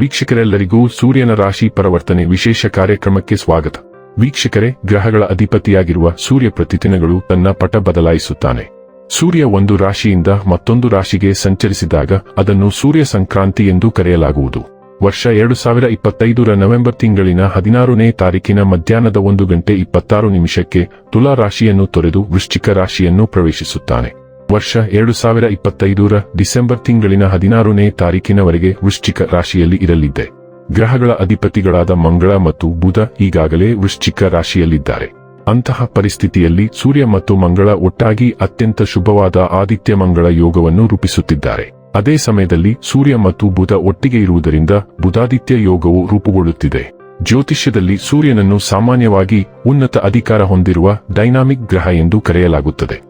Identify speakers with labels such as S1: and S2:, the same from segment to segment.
S1: ವೀಕ್ಷಕರೆಲ್ಲರಿಗೂ ಸೂರ್ಯನ ರಾಶಿ ಪರಿವರ್ತನೆ ವಿಶೇಷ ಕಾರ್ಯಕ್ರಮಕ್ಕೆ ಸ್ವಾಗತ. ವೀಕ್ಷಕರೇ, ಗ್ರಹಗಳ ಅಧಿಪತಿಯಾಗಿರುವ ಸೂರ್ಯ ಪ್ರತಿದಿನಗಳು ತನ್ನ ಪಟ ಬದಲಾಯಿಸುತ್ತಾನೆ. ಸೂರ್ಯ ಒಂದು ರಾಶಿಯಿಂದ ಮತ್ತೊಂದು ರಾಶಿಗೆ ಸಂಚರಿಸಿದಾಗ ಅದನ್ನು ಸೂರ್ಯ ಸಂಕ್ರಾಂತಿ ಎಂದು ಕರೆಯಲಾಗುವುದು. ವರ್ಷ ಎರಡು ಸಾವಿರ ಇಪ್ಪತ್ತೈದರ ನವೆಂಬರ್ ತಿಂಗಳಿನ ಹದಿನಾರನೇ ತಾರೀಕಿನ ಮಧ್ಯಾಹ್ನದ ಒಂದು ಗಂಟೆ ಇಪ್ಪತ್ತಾರು ನಿಮಿಷಕ್ಕೆ ತುಲಾ ರಾಶಿಯನ್ನು ತೊರೆದು ವೃಶ್ಚಿಕ ರಾಶಿಯನ್ನು ಪ್ರವೇಶಿಸುತ್ತಾನೆ. ವರ್ಷ ಎರಡು ಸಾವಿರ ಇಪ್ಪತ್ತೈದರ ಡಿಸೆಂಬರ್ ತಿಂಗಳಿನ ಹದಿನಾರನೇ ತಾರೀಕಿನವರೆಗೆ ವೃಶ್ಚಿಕ ರಾಶಿಯಲ್ಲಿ ಇರಲಿದ್ದೆ. ಗ್ರಹಗಳ ಅಧಿಪತಿಗಳಾದ ಮಂಗಳ ಮತ್ತು ಬುಧ ಈಗಾಗಲೇ ವೃಶ್ಚಿಕ ರಾಶಿಯಲ್ಲಿದ್ದಾರೆ. ಅಂತಹ ಪರಿಸ್ಥಿತಿಯಲ್ಲಿ ಸೂರ್ಯ ಮತ್ತು ಮಂಗಳ ಒಟ್ಟಾಗಿ ಅತ್ಯಂತ ಶುಭವಾದ ಆದಿತ್ಯ ಮಂಗಳ ಯೋಗವನ್ನು ರೂಪಿಸುತ್ತಿದ್ದಾರೆ. ಅದೇ ಸಮಯದಲ್ಲಿ ಸೂರ್ಯ ಮತ್ತು ಬುಧ ಒಟ್ಟಿಗೆ ಇರುವುದರಿಂದ ಬುಧಾದಿತ್ಯ ಯೋಗವು ರೂಪುಗೊಳ್ಳುತ್ತಿದೆ. ಜ್ಯೋತಿಷ್ಯದಲ್ಲಿ ಸೂರ್ಯನನ್ನು ಸಾಮಾನ್ಯವಾಗಿ ಉನ್ನತ ಅಧಿಕಾರ ಹೊಂದಿರುವ ಡೈನಾಮಿಕ್ ಗ್ರಹ ಎಂದು ಕರೆಯಲಾಗುತ್ತದೆ.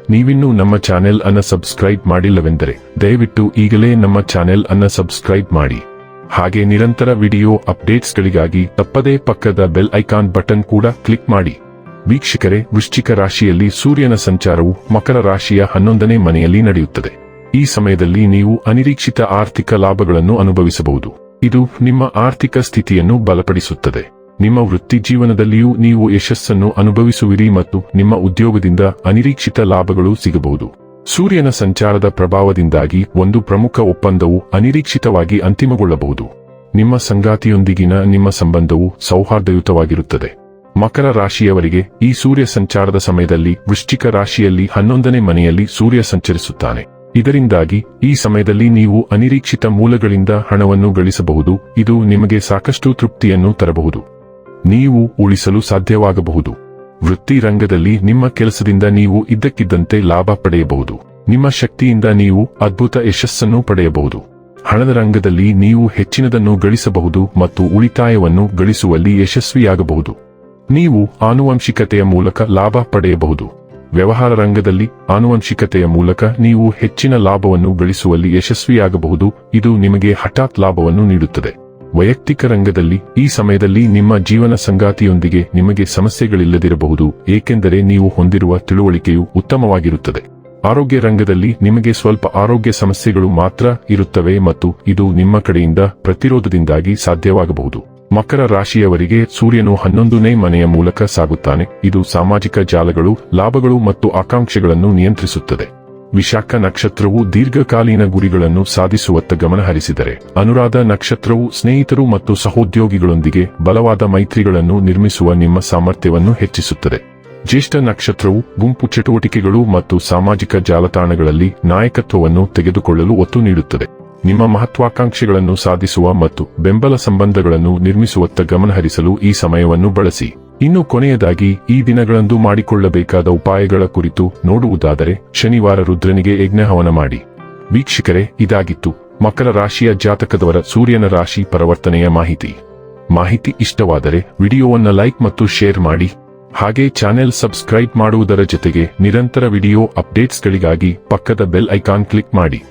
S1: ನೀವಿನ್ನೂ ನಮ್ಮ ಚಾನೆಲ್ ಅನ್ನ ಸಬ್ಸ್ಕ್ರೈಬ್ ಮಾಡಿಲ್ಲವೆಂದರೆ ದಯವಿಟ್ಟು ಈಗಲೇ ನಮ್ಮ ಚಾನೆಲ್ ಅನ್ನ ಸಬ್ಸ್ಕ್ರೈಬ್ ಮಾಡಿ. ಹಾಗೆ ನಿರಂತರ ವಿಡಿಯೋ ಅಪ್ಡೇಟ್ಸ್ಗಳಿಗಾಗಿ ತಪ್ಪದೇ ಪಕ್ಕದ ಬೆಲ್ ಐಕಾನ್ ಬಟನ್ ಕೂಡ ಕ್ಲಿಕ್ ಮಾಡಿ. ವೀಕ್ಷಕರೇ, ವೃಶ್ಚಿಕ ರಾಶಿಯಲ್ಲಿ ಸೂರ್ಯನ ಸಂಚಾರವು ಮಕರ ರಾಶಿಯ ಹನ್ನೊಂದನೇ ಮನೆಯಲ್ಲಿ ನಡೆಯುತ್ತದೆ. ಈ ಸಮಯದಲ್ಲಿ ನೀವು ಅನಿರೀಕ್ಷಿತ ಆರ್ಥಿಕ ಲಾಭಗಳನ್ನು ಅನುಭವಿಸಬಹುದು. ಇದು ನಿಮ್ಮ ಆರ್ಥಿಕ ಸ್ಥಿತಿಯನ್ನು ಬಲಪಡಿಸುತ್ತದೆ. ನಿಮ್ಮ ವೃತ್ತಿ ಜೀವನದಲ್ಲಿಯೂ ನೀವು ಯಶಸ್ಸನ್ನು ಅನುಭವಿಸುವಿರಿ ಮತ್ತು ನಿಮ್ಮ ಉದ್ಯೋಗದಿಂದ ಅನಿರೀಕ್ಷಿತ ಲಾಭಗಳು ಸಿಗಬಹುದು. ಸೂರ್ಯನ ಸಂಚಾರದ ಪ್ರಭಾವದಿಂದಾಗಿ ಒಂದು ಪ್ರಮುಖ ಒಪ್ಪಂದವು ಅನಿರೀಕ್ಷಿತವಾಗಿ ಅಂತಿಮಗೊಳ್ಳಬಹುದು. ನಿಮ್ಮ ಸಂಗಾತಿಯೊಂದಿಗಿನ ನಿಮ್ಮ ಸಂಬಂಧವು ಸೌಹಾರ್ದಯುತವಾಗಿರುತ್ತದೆ. ಮಕರ ರಾಶಿಯವರಿಗೆ ಈ ಸೂರ್ಯ ಸಂಚಾರದ ಸಮಯದಲ್ಲಿ ವೃಶ್ಚಿಕ ರಾಶಿಯಲ್ಲಿ ಹನ್ನೊಂದನೇ ಮನೆಯಲ್ಲಿ ಸೂರ್ಯ ಸಂಚರಿಸುತ್ತಾನೆ. ಇದರಿಂದಾಗಿ ಈ ಸಮಯದಲ್ಲಿ ನೀವು ಅನಿರೀಕ್ಷಿತ ಮೂಲಗಳಿಂದ ಹಣವನ್ನು ಗಳಿಸಬಹುದು. ಇದು ನಿಮಗೆ ಸಾಕಷ್ಟು ತೃಪ್ತಿಯನ್ನು ತರಬಹುದು. ನೀವು ಉಳಿಸಲು ಸಾಧ್ಯವಾಗಬಹುದು. ವೃತ್ತಿ ರಂಗದಲ್ಲಿ ನಿಮ್ಮ ಕೆಲಸದಿಂದ ನೀವು ಇದ್ದಕ್ಕಿದ್ದಂತೆ ಲಾಭ ಪಡೆಯಬಹುದು. ನಿಮ್ಮ ಶಕ್ತಿಯಿಂದ ನೀವು ಅದ್ಭುತ ಯಶಸ್ಸನ್ನು ಪಡೆಯಬಹುದು. ಹಣದ ರಂಗದಲ್ಲಿ ನೀವು ಹೆಚ್ಚಿನದನ್ನು ಗಳಿಸಬಹುದು ಮತ್ತು ಉಳಿತಾಯವನ್ನು ಗಳಿಸುವಲ್ಲಿ ಯಶಸ್ವಿಯಾಗಬಹುದು. ನೀವು ಆನುವಂಶಿಕತೆಯ ಮೂಲಕ ಲಾಭ ಪಡೆಯಬಹುದು. ವ್ಯವಹಾರ ರಂಗದಲ್ಲಿ ಆನುವಂಶಿಕತೆಯ ಮೂಲಕ ನೀವು ಹೆಚ್ಚಿನ ಲಾಭವನ್ನು ಗಳಿಸುವಲ್ಲಿ ಯಶಸ್ವಿಯಾಗಬಹುದು. ಇದು ನಿಮಗೆ ಹಠಾತ್ ಲಾಭವನ್ನು ನೀಡುತ್ತದೆ. ವೈಯಕ್ತಿಕ ರಂಗದಲ್ಲಿ ಈ ಸಮಯದಲ್ಲಿ ನಿಮ್ಮ ಜೀವನ ಸಂಗಾತಿಯೊಂದಿಗೆ ನಿಮಗೆ ಸಮಸ್ಯೆಗಳಿಲ್ಲದಿರಬಹುದು, ಏಕೆಂದರೆ ನೀವು ಹೊಂದಿರುವ ತಿಳುವಳಿಕೆಯು ಉತ್ತಮವಾಗಿರುತ್ತದೆ. ಆರೋಗ್ಯ ರಂಗದಲ್ಲಿ ನಿಮಗೆ ಸ್ವಲ್ಪ ಆರೋಗ್ಯ ಸಮಸ್ಯೆಗಳು ಮಾತ್ರ ಇರುತ್ತವೆ ಮತ್ತು ಇದು ನಿಮ್ಮ ಕಡೆಯಿಂದ ಪ್ರತಿರೋಧದಿಂದಾಗಿ ಸಾಧ್ಯವಾಗಬಹುದು. ಮಕರ ರಾಶಿಯವರಿಗೆ ಸೂರ್ಯನು ಹನ್ನೊಂದನೇ ಮನೆಯ ಮೂಲಕ ಸಾಗುತ್ತಾನೆ. ಇದು ಸಾಮಾಜಿಕ ಜಾಲಗಳು, ಲಾಭಗಳು ಮತ್ತು ಆಕಾಂಕ್ಷೆಗಳನ್ನು ನಿಯಂತ್ರಿಸುತ್ತದೆ. ವಿಶಾಖ ನಕ್ಷತ್ರವು ದೀರ್ಘಕಾಲೀನ ಗುರಿಗಳನ್ನು ಸಾಧಿಸುವತ್ತ ಗಮನ ಹರಿಸಿದರೆ ಅನುರಾಧ ನಕ್ಷತ್ರವು ಸ್ನೇಹಿತರು ಮತ್ತು ಸಹೋದ್ಯೋಗಿಗಳೊಂದಿಗೆ ಬಲವಾದ ಮೈತ್ರಿಗಳನ್ನು ನಿರ್ಮಿಸುವ ನಿಮ್ಮ ಸಾಮರ್ಥ್ಯವನ್ನು ಹೆಚ್ಚಿಸುತ್ತದೆ. ಜ್ಯೇಷ್ಠ ನಕ್ಷತ್ರವು ಗುಂಪು ಚಟುವಟಿಕೆಗಳು ಮತ್ತು ಸಾಮಾಜಿಕ ಜಾಲತಾಣಗಳಲ್ಲಿ ನಾಯಕತ್ವವನ್ನು ತೆಗೆದುಕೊಳ್ಳಲು ಒತ್ತು ನೀಡುತ್ತದೆ. ನಿಮ್ಮ ಮಹತ್ವಾಕಾಂಕ್ಷೆಗಳನ್ನು ಸಾಧಿಸುವ ಮತ್ತು ಬೆಂಬಲ ಸಂಬಂಧಗಳನ್ನು ನಿರ್ಮಿಸುವತ್ತ ಗಮನಹರಿಸಲು ಈ ಸಮಯವನ್ನು ಬಳಸಿ. ಇನ್ನು ಕೊನೆಯದಾಗಿ, ಈ ದಿನಗಳಂದು ಮಾಡಿಕೊಳ್ಳಬೇಕಾದ ಉಪಾಯಗಳ ಕುರಿತು ನೋಡುವುದಾದರೆ, ಶನಿವಾರ ರುದ್ರನಿಗೆ ಯಜ್ಞಹವನ ಮಾಡಿ. ವೀಕ್ಷಕರೇ, ಇದಾಗಿತ್ತು. ಮಕರ ರಾಶಿಯ ಜಾತಕದವರ ಸೂರ್ಯನ ರಾಶಿ ಪರಿವರ್ತನೆಯ ಮಾಹಿತಿ. ಮಾಹಿತಿ ಇಷ್ಟವಾದರೆ, ವಿಡಿಯೋವನ್ನ ಲೈಕ್ ಮತ್ತು ಶೇರ್ ಮಾಡಿ. ಹಾಗೆ ಚಾನೆಲ್ ಸಬ್ಸ್ಕ್ರೈಬ್ ಮಾಡುವುದರ ಜೊತೆಗೆ ನಿರಂತರ ವಿಡಿಯೋ ಅಪ್ಡೇಟ್ಸ್ಗಳಿಗಾಗಿ ಪಕ್ಕದ ಬೆಲ್ ಐಕಾನ್ ಕ್ಲಿಕ್ ಮಾಡಿ.